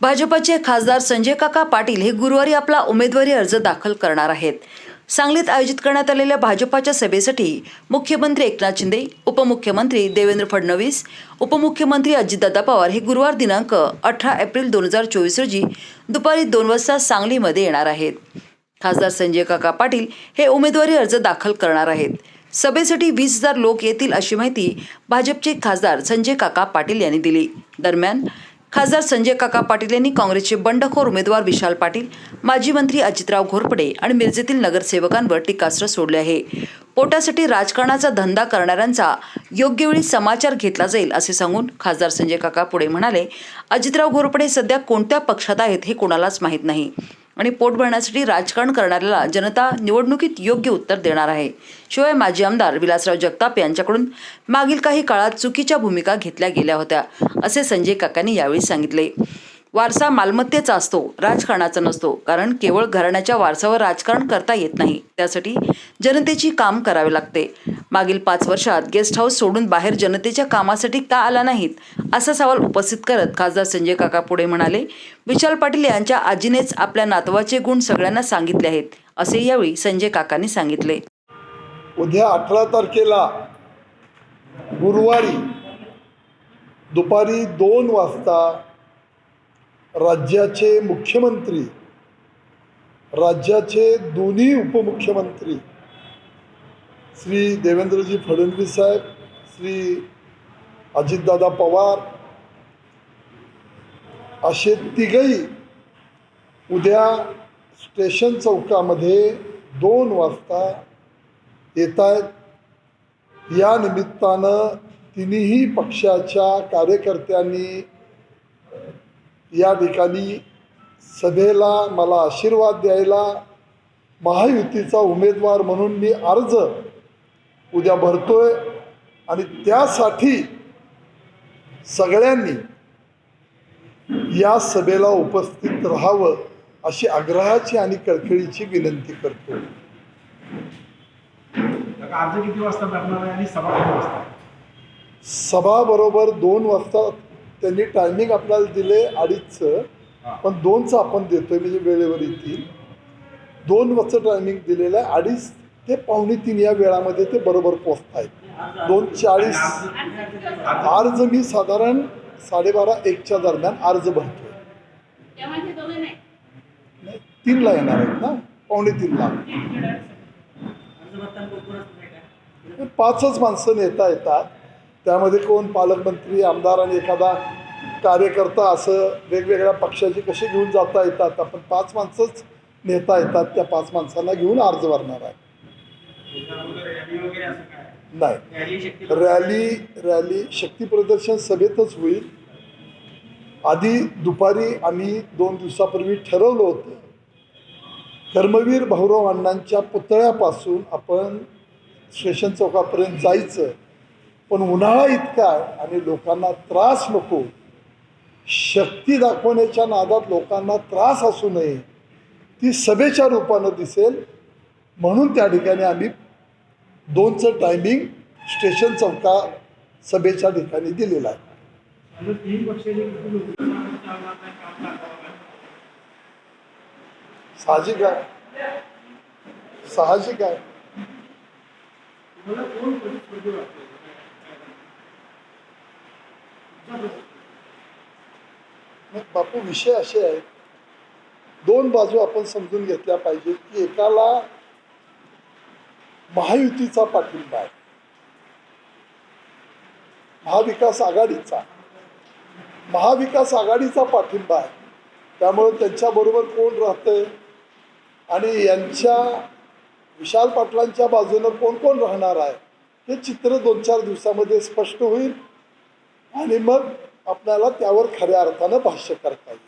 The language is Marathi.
भाजपाचे खासदार संजय काका पाटील हे गुरुवारी आपला उमेदवारी अर्ज दाखल करणार आहेत. सांगलीत आयोजित करण्यात आलेल्या भाजपाच्या सभेसाठी मुख्यमंत्री एकनाथ शिंदे उपमुख्यमंत्री देवेंद्र फडणवीस उपमुख्यमंत्री अजितदादा पवार हे गुरुवार दिनांक अठरा एप्रिल दोन हजार चोवीस रोजी दुपारी दोन वाजता सांगलीमध्ये येणार आहेत. खासदार संजय काका पाटील हे उमेदवारी अर्ज दाखल करणार आहेत. सभेसाठी वीस हजार लोक येतील अशी माहिती भाजपचे खासदार संजय काका पाटील यांनी दिली. दरम्यान खासदार संजय काका पाटील यांनी काँग्रेसचे बंडखोर उमेदवार विशाल पाटील माजी मंत्री अजितराव घोरपडे आणि मिरजेतील नगरसेवकांवर टीकास्त्र सोडले आहे. पोटासाठी राजकारणाचा धंदा करणाऱ्यांचा योग्य वेळी समाचार घेतला जाईल असे सांगून खासदार संजय काका पुढे म्हणाले अजितराव घोरपडे सध्या कोणत्या पक्षात आहेत हे कोणालाच माहीत नाही. आणि पोट भरण्यासाठी राजकारण करणाऱ्याला जनता निवडणुकीत योग्य उत्तर देणार आहे. शिवाय माजी आमदार विलासराव जगताप यांच्याकडून मागील काही काळात चुकीच्या भूमिका घेतल्या गेल्या होत्या असे संजय काकांनी यावेळी सांगितले. वारसा मालमत्तेचा असतो राजकारणाचा नसतो कारण केवळ घराण्याच्या वारसावर राजकारण करता येत नाही. त्यासाठी जनतेची काम करावे लागते. मागील पाच वर्षात गेस्ट हाऊस सोडून बाहेर जनतेच्या कामासाठी का आला नाहीत? असा सवाल उपस्थित करत खासदार संजय काका पुढे म्हणाले विशाल पाटील यांच्या आजीनेच आपल्या नातवाचे गुण सगळ्यांना सांगितले आहेत असे यावेळी संजय काकांनी सांगितले. उद्या अठरा तारखेला गुरुवारी दुपारी दोन वाजता राज्याचे मुख्यमंत्री राज्याचे दोन्ही उपमुख्यमंत्री श्री देवेंद्रजी फडणवीस साहेब श्री अजितदादा पवार असे तिघही उद्या स्टेशन चौकामध्ये दोन वाजता येत आहेत या निमित्तानं तिन्ही पक्षाच्या कार्यकर्त्यांनी या ठिकाणी सभेला मला आशीर्वाद द्यायला महायुतीचा उमेदवार म्हणून मी अर्ज उद्या भरतोय. आणि त्यासाठी सगळ्यांनी या सभेला उपस्थित राहावं अशी आग्रहाची आणि कळकळीची विनंती करतो. काका, अर्ज किती वाजता भरणार आहे आणि सभा किती वाजता? सभा बरोबर दोन वाजता त्यांनी टायमिंग आपल्याला दिले अडीचचं. पण दोनचं आपण देतोय म्हणजे वेळेवर येतील. दोन वाजता टायमिंग दिलेलं आहे. अडीच ते पावणे तीन या वेळामध्ये ते बरोबर पोचत आहेत दोन चाळीस. अर्ज मी साधारण साडेबारा एकच्या दरम्यान अर्ज भरतोय. नाही, तीनला येणार आहेत ना? पावणे तीनला. पाचच माणसं नेता येतात. त्यामध्ये कोण पालकमंत्री आमदार आणि एखादा कार्यकर्ता असं वेगवेगळ्या पक्षाची कशी घेऊन जाता येतात? आपण पाच माणसंच नेता येतात त्या पाच माणसांना घेऊन अर्ज भरणार आहे. नाही. रॅली रॅली रॅली शक्ती प्रदर्शन सभेतच होईल. आधी दुपारी आम्ही दोन दिवसापूर्वी ठरवलं होतं कर्मवीर भाऊराव अण्णांच्या पुतळ्यापासून आपण स्टेशन चौकापर्यंत जायचं. पण उन्हाळा इतका आहे आणि लोकांना त्रास नको. शक्ती दाखवण्याच्या नादात लोकांना त्रास असू नये. ती सभेच्या रूपानं दिसेल. म्हणून त्या ठिकाणी आम्ही दोनचं टायमिंग स्टेशन चौका सभेच्या ठिकाणी दिलेलं आहे. साहजिक आहे. साहजिक आहे. मग बापू विषय असे आहेत. दोन बाजू आपण समजून घेतल्या पाहिजे की एकाला महायुतीचा पाठिंबा आहे. महाविकास आघाडीचा. महाविकास आघाडीचा पाठिंबा आहे. त्यामुळं त्यांच्याबरोबर कोण राहतंय आणि यांच्या विशाल पाटलांच्या बाजूनं कोण कोण राहणार आहे हे चित्र दोन चार दिवसामध्ये स्पष्ट होईल. आणि मग आपल्याला त्यावर खऱ्या अर्थानं भाष्य करता येईल.